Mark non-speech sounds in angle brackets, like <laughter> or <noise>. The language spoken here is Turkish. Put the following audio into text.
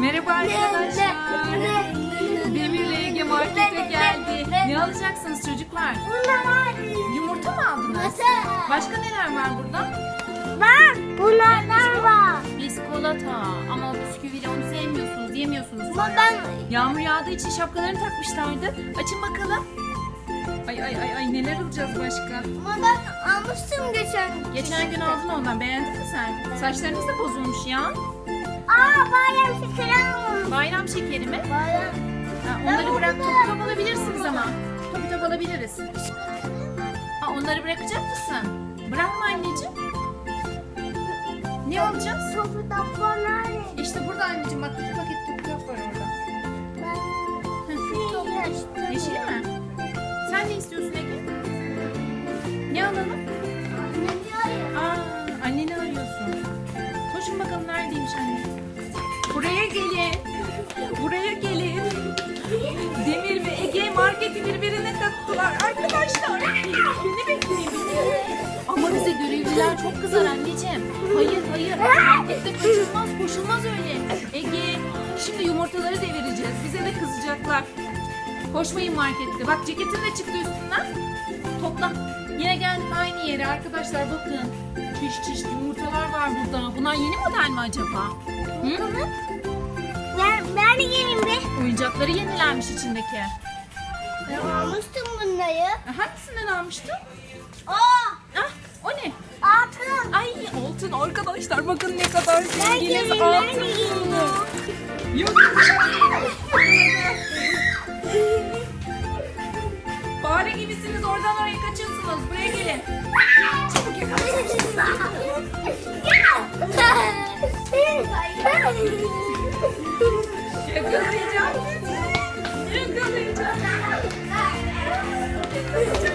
Merhaba arkadaşlar. Demirle Ege markete geldi. Ne alacaksınız çocuklar? Yumurta mı aldınız? Başka neler var burada? Var. Bunlardan var. Biskolata. Ama o bisküviyle onu sevmiyorsunuz, yemiyorsunuz. Ama. Yağmur yağdığı için şapkalarını takmışlardı. Açın bakalım. Ay ay ay ay neler alacağız başka? ama ben almıştım geçen. Geçen gün aldın ondan beğendin mi sen? Saçlarınız da bozulmuş ya. Aa bayram şekeri almış. Bayram şekeri mi? Bayram. Ha, onları bırak top top alabilirsiniz ama. Top top alabiliriz. Ha, onları bırakacak mısın? Bırakma anneciğim. Ne alacağız? Topu tapma nerede? İşte burada anneciğim bak iki paket top top var orada. Ben. Yeşil mi? Alalım? Aa, anneni arıyorsun. Koşun bakalım neredeymiş anne. Buraya gelin. Buraya gelin. Demir ve Ege marketi birbirine kattılar. Arkadaşlar beni bekleyin. Ama bize görevliler çok kızar anneciğim. Hayır hayır markette koşulmaz koşulmaz öyle. Ege şimdi yumurtaları devireceğiz. Bize de kızacaklar. Koşmayın markette. Bak ceketin de çıktı üstünden. Arkadaşlar bakın. Çeşit çeşit yumurtalar var burada. Bunlar yeni model mi acaba? Hı? Ben, ben de geleyim be. Oyuncakları yenilenmiş içindeki. Ben almıştım bunları. E, Hangisinden almıştın? Aa! Ah, o ne? Altın. Ay altın arkadaşlar bakın ne kadar zenginiz geleyim, ben altın. geleyim. Yok. Fare <laughs> gibisiniz oradan oraya kaçıyorsunuz. Buraya gelin. <laughs> 呀！哎！哎！你过来一下！你过来一下！